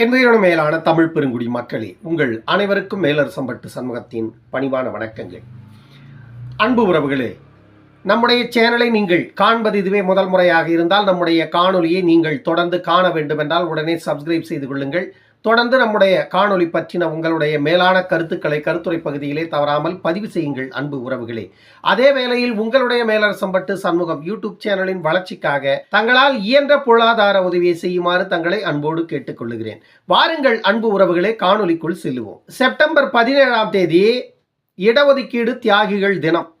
என்பதோட மேலான தமிழ் பெருங்குடி மக்களே உங்கள் அனைவருக்கும் மேலரசம்பட்டு சண்முகத்தின் பணிவான வணக்கங்கள். அன்பு உறவுகளே நம்முடைய சேனலை நீங்கள் காண்பது இதுவே முதல் முறையாக இருந்தால் நம்முடைய காணொலியை நீங்கள் தொடர்ந்து காண வேண்டும் என்றால் உடனே சப்ஸ்கிரைப் செய்து கொள்ளுங்கள். தொடர்ந்து நம்முடைய காணொளி பற்றின உங்களுடைய மேலான கருத்துக்களை கருத்துரை பகுதியிலே தவறாமல் பதிவு செய்யுங்கள் அன்பு உறவுகளே. அதே வேளையில் உங்களுடைய மேலரசம்பட்டு சண்முகம் யூடியூப் சேனலின் வளர்ச்சிக்காக தங்களால் இயன்ற பொருளாதார உதவியை செய்யுமாறு தங்களை அன்போடு கேட்டுக்கொள்ளுகிறேன். வாருங்கள் அன்பு உறவுகளே காணொளிக்குள் செல்லுவோம். செப்டம்பர் பதினேழாம் தேதி இடஒதுக்கீடு தியாகிகள் தினம்.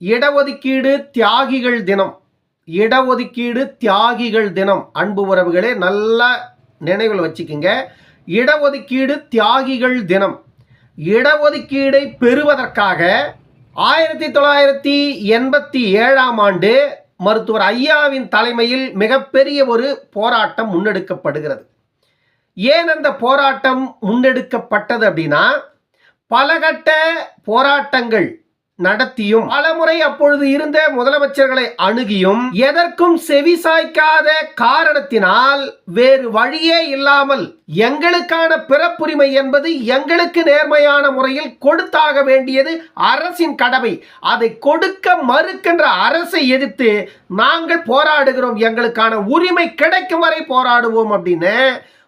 இடஒதுக்கீடு தியாகிகள் தினம். இடஒதுக்கீடு தியாகிகள் தினம். அன்பு உறவுகளே நல்லா நினைவில் வச்சுக்கிங்க. இடஒதுக்கீடு தியாகிகள் தினம். இடஒதுக்கீடை பெறுவதற்காக ஆயிரத்தி தொள்ளாயிரத்தி எண்பத்தி ஏழாம் ஆண்டு மருத்துவர் ஐயாவின் தலைமையில் மிகப்பெரிய ஒரு போராட்டம் முன்னெடுக்கப்படுகிறது. ஏன் அந்த போராட்டம் முன்னெடுக்கப்பட்டது அப்படின்னா பலகட்ட போராட்டங்கள் நடத்தியும் பலமுறை அப்பொழுது இருந்த முதலமைச்சர்களை அணுகியும் எதற்கும் செவி சாய்க்காத காரணத்தினால் வேறு வழியே இல்லாமல் எங்களுக்கான பிறப்புரிமை என்பது எங்களுக்கு நேர்மையான முறையில் கொடுத்தாக வேண்டியது அரசின் கடமை. அதை கொடுக்க மறுக்கின்ற அரசை எதிர்த்து நாங்கள் போராடுகிறோம். எங்களுக்கான உரிமை கிடைக்கும் வரை போராடுவோம் அப்படின்னு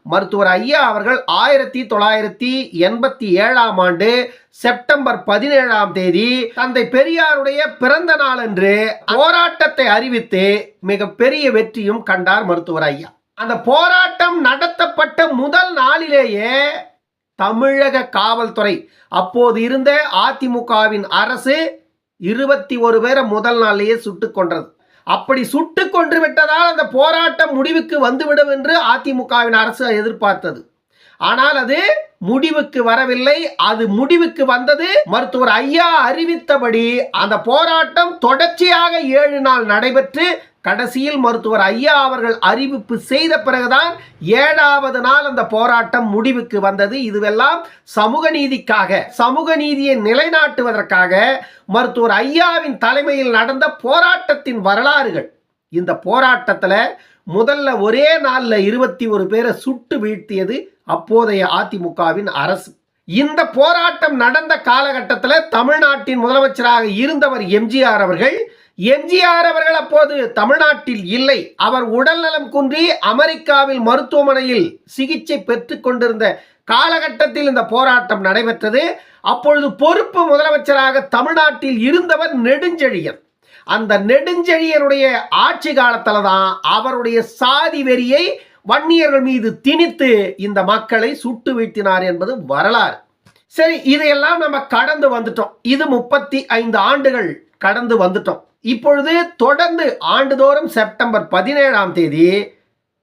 மருத்துவர் ஐயா அவர்கள் ஆயிரத்தி தொள்ளாயிரத்தி எண்பத்தி ஏழாம் ஆண்டு செப்டம்பர் பதினேழாம் தேதி தந்தை பெரியாருடைய பிறந்த நாளன்று போராட்டத்தை அறிவித்து மிக பெரிய வெற்றியும் கண்டார் மருத்துவர் ஐயா. அந்த போராட்டம் நடத்தப்பட்ட முதல் நாளிலேயே தமிழக காவல்துறை அப்போது இருந்த அதிமுகவின் அரசு இருபத்தி ஒரு பேரை முதல் நாளிலேயே சுட்டுக் கொன்றது. அப்படி சுட்டு கொன்று விட்டதால் அந்த போராட்டம் முடிவுக்கு வந்துவிடும் என்று அதிமுகவின் அரசு எதிர்பார்த்தது. ஆனால் அது முடிவுக்கு வரவில்லை. அது முடிவுக்கு வந்தது மருத்துவர் ஐயா அறிவித்தபடி அந்த போராட்டம் தொடர்ச்சியாக ஏழு நாள் நடைபெற்று கடைசியில் மருத்துவர் ஐயா அவர்கள் அறிவிப்பு செய்த பிறகுதான் ஏழாவது நாள் அந்த போராட்டம் முடிவுக்கு வந்தது. இதுவெல்லாம் சமூக நீதிக்காக சமூக நீதியை நிலைநாட்டுவதற்காக மருத்துவர் ஐயாவின் தலைமையில் நடந்த போராட்டத்தின் வரலாறுகள். இந்த போராட்டத்தில் முதல்ல ஒரே நாளில் இருபத்தி ஒரு பேரை சுட்டு வீழ்த்தியது அப்போதைய அதிமுகவின் அரசு. இந்த போராட்டம் நடந்த காலகட்டத்தில் தமிழ்நாட்டின் முதலமைச்சராக இருந்தவர் எம்ஜிஆர் அவர்கள். எம்ஜிஆர் அவர்கள் அப்போது தமிழ்நாட்டில் இல்லை. அவர் உடல்நலம் குன்றி அமெரிக்காவில் மருத்துவமனையில் சிகிச்சை பெற்று கொண்டிருந்த காலகட்டத்தில் இந்த போராட்டம் நடைபெற்றது. அப்பொழுது பொறுப்பு முதலமைச்சராக தமிழ்நாட்டில் இருந்தவர் நெடுஞ்செழியன். அந்த நெடுஞ்செழியனுடைய ஆட்சி காலத்தில் தான் அவருடைய சாதி வெறியை வன்னியர்கள் மீது திணித்து இந்த மக்களை சுட்டு வீழ்த்தினார் என்பது வரலாறு. சரி இதையெல்லாம் நம்ம கடந்து வந்துட்டோம். இது முப்பத்தி ஐந்து ஆண்டுகள் கடந்து வந்துட்டோம். இப்பொழுது தொடர்ந்து ஆண்டுதோறும் செப்டம்பர் பதினேழாம் தேதி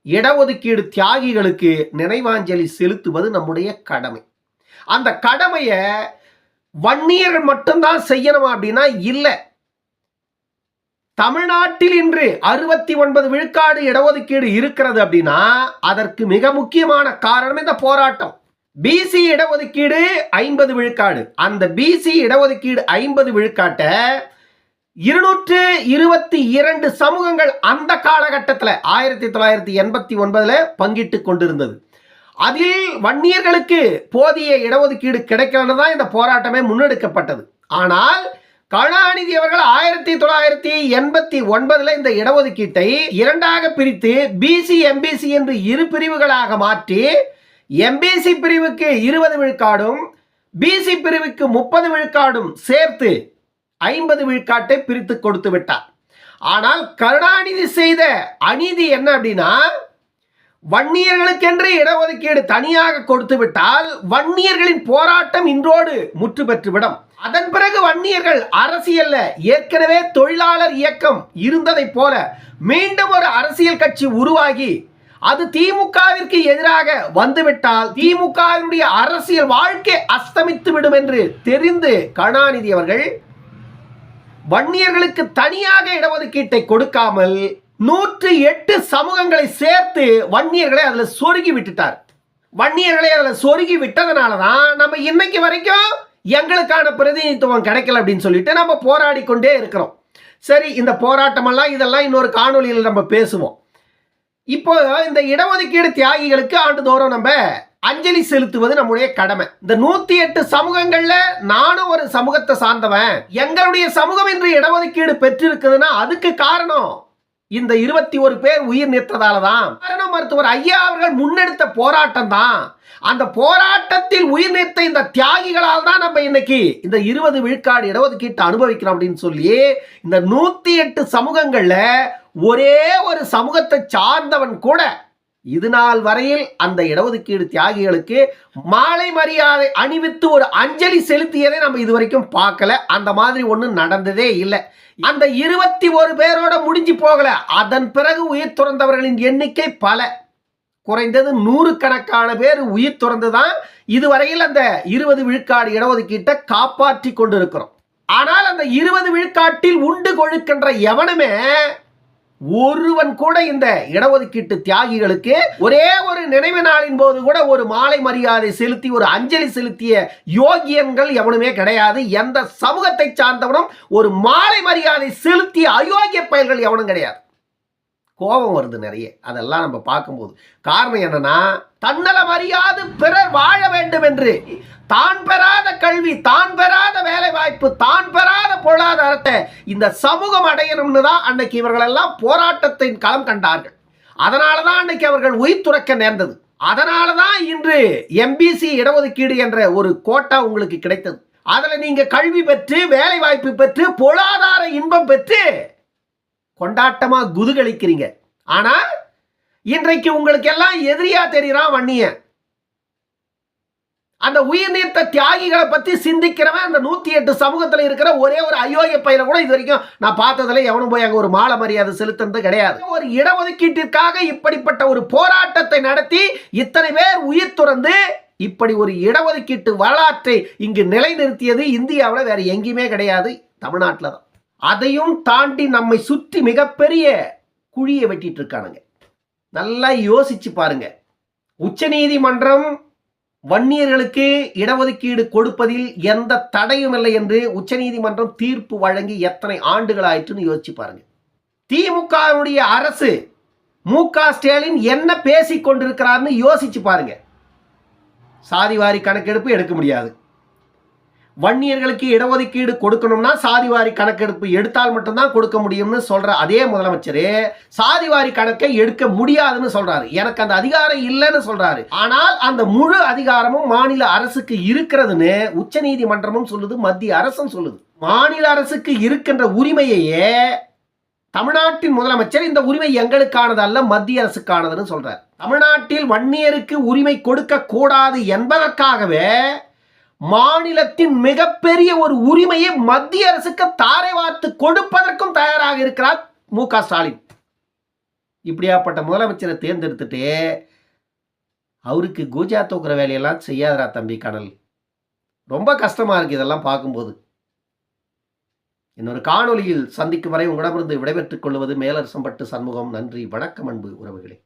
இடஒதுக்கீடு தியாகிகளுக்கு நினைவாஞ்சலி செலுத்துவது நம்முடைய கடமை. அந்த கடமையை வன்னியர்கள் மட்டும்தான் செய்யணுமா அப்படின்னா இல்லை. தமிழ்நாட்டில் இன்று அறுபத்தி ஒன்பது விழுக்காடு இடஒதுக்கீடு இருக்கிறது அப்படின்னா அதற்கு மிக முக்கியமான காரணம் இந்த போராட்டம். பிசி இடஒதுக்கீடு ஐம்பது விழுக்காடு. அந்த பிசி இடஒதுக்கீடு ஐம்பது விழுக்காட்டை இருநூற்று இருபத்தி இரண்டு சமூகங்கள் அந்த காலகட்டத்தில் ஆயிரத்தி தொள்ளாயிரத்தி எண்பத்தி ஒன்பதில் பங்கிட்டு கொண்டிருந்தது. அதில் வன்னியர்களுக்கு போதிய இடஒதுக்கீடு கிடைக்கலன்னு தான் இந்த போராட்டமே முன்னெடுக்கப்பட்டது. ஆனால் கருணாநிதி அவர்கள் ஆயிரத்தி தொள்ளாயிரத்தி எண்பத்தி ஒன்பதுல இந்த இடஒதுக்கீட்டை இரண்டாக பிரித்து பிசி எம்பிசி என்று இரு பிரிவுகளாக மாற்றி எம்பிசி பிரிவுக்கு இருபது விழுக்காடும் பிசி பிரிவுக்கு முப்பது விழுக்காடும் சேர்த்து ஐம்பது விழுக்காட்டை பிரித்து கொடுத்து விட்டார். ஆனால் கருணாநிதி செய்த அநீதி என்ன அப்படின்னா வன்னியர்களுக்கென்று இடஒதுக்கீடு தனியாக கொடுத்து விட்டால் வன்னியர்களின் போராட்டம் இன்றோடு முற்று பெற்றுவிடும் அதன் பிறகு வன்னியர்கள் அரசியல்ல ஏற்கனவே தொழிலாளர் இயக்கம் இருந்ததைப் போல மீண்டும் ஒரு அரசியல் கட்சி உருவாகி அது திமுகவிற்கு எதிராக வந்துவிட்டால் திமுகவினுடைய அரசியல் வாழ்க்கை அஸ்தமித்து விடும் என்று தெரிந்து கருணாநிதி அவர்கள் வன்னியர்களுக்கு தனியாக இடஒதுக்கீட்டை கொடுக்காமல் நூற்று எட்டு சமூகங்களை சேர்த்து வன்னியர்களை அதில் சொருகி விட்டுட்டார். வன்னியர்களை அதில் சொருகி விட்டதுனால தான் நம்ம இன்னைக்கு வரைக்கும் எங்களுக்கான பிரதிநிதித்துவம் கிடைக்கல அப்படின்னு சொல்லிட்டு நம்ம போராடி கொண்டே இருக்கிறோம். சரி இந்த போராட்டமெல்லாம் இதெல்லாம் இன்னொரு காணொலியில் நம்ம பேசுவோம். இப்போ இந்த இடஒதுக்கீடு தியாகிகளுக்கு ஆண்டுதோறும் நம்ம அஞ்சலி செலுத்துவது நம்முடைய கடமை. இந்த நூத்தி எட்டு சமூகங்கள்ல நானும் ஒரு சமூகத்தை சார்ந்தவன். எங்களுடைய சமூகம் இன்று இடஒதுக்கீடு பெற்றிருக்குதுன்னா அதுக்கு காரணம் இந்த இருபத்தி ஒரு பேர் உயிர் நிற்றதால தான் மரண மருத்துவர் ஐயா அவர்கள் முன்னெடுத்த போராட்டம் தான் அந்த போராட்டத்தில் உயிர் நீத்த இந்த தியாகிகளால் தான் நம்ம இன்னைக்கு இந்த இருபது விழுக்காடு இடஒதுக்கீட்டை அனுபவிக்கிறோம் அப்படின்னு சொல்லி இந்த நூத்தி எட்டு சமூகங்கள்ல ஒரே ஒரு சமூகத்தை சார்ந்தவன் கூட இது நாள் வரையில் அந்த இடஒதுக்கீடு தியாகிகளுக்கு மாலை மரியாதை அணிவித்து ஒரு அஞ்சலி செலுத்தியதை நம்ம இது வரைக்கும் பார்க்கல. அந்த மாதிரி ஒன்றும் நடந்ததே இல்லை. அந்த இருபத்தி ஒரு பேரோட முடிஞ்சு போகல. அதன் பிறகு உயிர் துறந்தவர்களின் எண்ணிக்கை பல. குறைந்தது நூறு கணக்கான பேர் உயிர் துறந்து தான் இதுவரையில் அந்த இருபது விழுக்காடு இடஒதுக்கீட்டை காப்பாற்றி கொண்டிருக்கிறோம். ஆனால் அந்த இருபது விழுக்காட்டில் உண்டு கொழுக்கின்ற எவனுமே ஒருவன் கூட இந்த இடஒதுக்கீட்டு தியாகிகளுக்கு ஒரே ஒரு நினைவு நாளின் போது கூட ஒரு மாலை மரியாதை செலுத்தி ஒரு அஞ்சலி செலுத்திய யோகியன்கள் எவனுமே கிடையாது. எந்த சமூகத்தை சார்ந்தவனும் ஒரு மாலை மரியாதை செலுத்திய அயோக்கிய பயல்கள் எவனும் கிடையாது. கோபம் வருது நிறைய. அதெல்லாம் நம்ம பார்க்கும்போது. காரணம் என்னன்னா தன்னலம் அறியாது பிறர் வாழ வேண்டும் என்று தான் பெறாத கல்வி தான் பெறாத வேலை வாய்ப்பு தான் பெறாத பொருளாதாரத்தை இந்த சமூகம் அடையணும்னு தான் அன்னைக்கு இவர்களெல்லாம் போராட்டத்தின் களம் கண்டார்கள். அதனால தான் அன்னைக்கு அவர்கள் உயிர் துறக்க நேர்ந்தது. அதனால தான் இன்று எம்பிசி இடஒதுக்கீடு என்ற ஒரு கோட்டா உங்களுக்கு கிடைத்தது. அதில் நீங்கள் கல்வி பெற்று வேலை வாய்ப்பு பெற்று பொருளாதார இன்பம் பெற்று கொண்டாட்டமா குதுகலிக்கிறீங்க. ஆனா இன்றைக்கு உங்களுக்கு எல்லாம் எதிரியா தெரியுறான் வன்னியன் அந்த உயிர் நீர்த்த தியாகிகளை பத்தி சிந்திக்கிறவன் அந்த நூத்தி எட்டு சமூகத்துல இருக்கிற ஒரே ஒரு அயோக்கிய பையனை கூட இது வரைக்கும் நான் பார்த்ததுல எவனும் போய் அங்க ஒரு மாலை மரியாதை செலுத்துறது கிடையாது. ஒரு இடஒதுக்கீட்டிற்காக இப்படிப்பட்ட ஒரு போராட்டத்தை நடத்தி இத்தனை பேர் உயிர் துறந்து இப்படி ஒரு இடஒதுக்கீட்டு வரலாற்றை இங்கு நிலைநிறுத்தியது இந்தியாவில் வேற எங்கேயுமே கிடையாது. தமிழ்நாட்டில் தான் அதையும் தாண்டி நம்மை சுற்றி மிகப்பெரிய குழியை வெட்டிட்டு இருக்கானுங்க நல்லா யோசிச்சு பாருங்க. உச்சநீதிமன்றம் வன்னியர்களுக்கு இடஒதுக்கீடு கொடுப்பதில் எந்த தடையும் இல்லை என்று உச்சநீதிமன்றம் தீர்ப்பு வழங்கி எத்தனை ஆண்டுகள் ஆயிற்றுன்னு யோசிச்சு பாருங்க. திமுகவுடைய அரசு மு க ஸ்டாலின் என்ன பேசிக் கொண்டிருக்கிறார்னு யோசிச்சு பாருங்க. சாதிவாரி கணக்கெடுப்பு எடுக்க முடியாது. வன்னியர்களுக்கு இடஒதுக்கீடு கொடுக்கணும்னா சாதிவாரி கணக்கெடுப்பு எடுத்தால் மட்டும்தான் கொடுக்க முடியும்னு சொல்ற அதே முதலமைச்சர் சாதிவாரி கணக்கை எடுக்க முடியாதுன்னு சொல்றாரு. எனக்கு அந்த அதிகாரம் இல்லைன்னு சொல்றாரு. ஆனால் அந்த முழு அதிகாரமும் மாநில அரசுக்கு இருக்கிறதுன்னு உச்சநீதிமன்றமும் சொல்லுது மத்திய அரசும் சொல்லுது. மாநில அரசுக்கு இருக்கின்ற உரிமையையே தமிழ்நாட்டின் முதலமைச்சர் இந்த உரிமை எங்களுக்கானது அல்ல மத்திய அரசுக்கானதுன்னு சொல்றார். தமிழ்நாட்டில் வன்னியருக்கு உரிமை கொடுக்க கூடாது என்பதற்காகவே மாநிலத்தின் மிகப்பெரிய ஒரு உரிமையை மத்திய அரசுக்கு தாரை வார்த்து கொடுப்பதற்கும் தயாராக இருக்கிறார் மு க ஸ்டாலின். இப்படியாப்பட்ட முதலமைச்சரை தேர்ந்தெடுத்துட்டு அவருக்கு கூஜா தூக்குற வேலையெல்லாம் செய்யாதரா தம்பி கடல். ரொம்ப கஷ்டமாக இருக்கு இதெல்லாம் பார்க்கும்போது. இன்னொரு காணொலியில் சந்திக்கும் வரை உங்களிடமிருந்து விடைபெற்றுக் கொள்வது மேலரசம்பட்டு சண்முகம். நன்றி வணக்கம் அன்பு உறவுகளே.